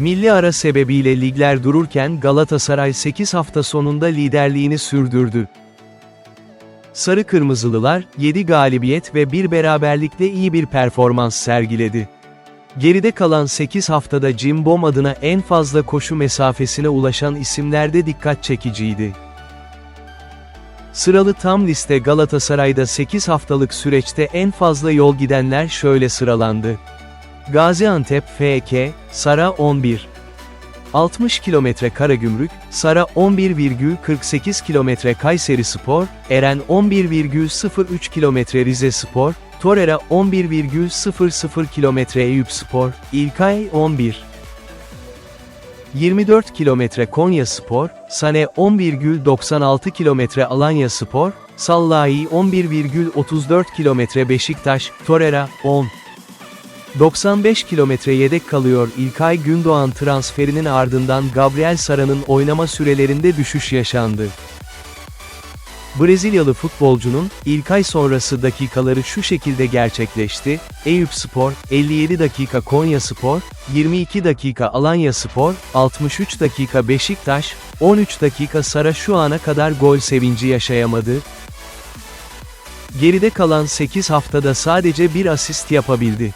Milli ara sebebiyle ligler dururken Galatasaray 8 hafta sonunda liderliğini sürdürdü. Sarı Kırmızılılar, 7 galibiyet ve bir beraberlikle iyi bir performans sergiledi. Geride kalan 8 haftada Cimbom adına en fazla koşu mesafesine ulaşan isimler de dikkat çekiciydi. Sıralı tam liste Galatasaray'da 8 haftalık süreçte en fazla yol gidenler şöyle sıralandı. Gaziantep FK, Sara 11. 60 kilometre Karagümrük, Sara 11,48 kilometre Kayseri Spor, Eren 11,03 kilometre Rize Spor, Torera 11,00 kilometre Eyüp Spor, İlkay 11. 24 kilometre Konya Spor, Sane 11,96 kilometre Alanya Spor, Sallahi 11,34 kilometre Beşiktaş, Torera 10. 95 kilometre yedek kalıyor İlkay Gündoğan transferinin ardından Gabriel Sara'nın oynama sürelerinde düşüş yaşandı. Brezilyalı futbolcunun, İlkay sonrası dakikaları şu şekilde gerçekleşti, Eyüp Spor, 57 dakika Konya Spor, 22 dakika Alanya Spor, 63 dakika Beşiktaş, 13 dakika Sara şu ana kadar gol sevinci yaşayamadı. Geride kalan 8 haftada sadece bir asist yapabildi.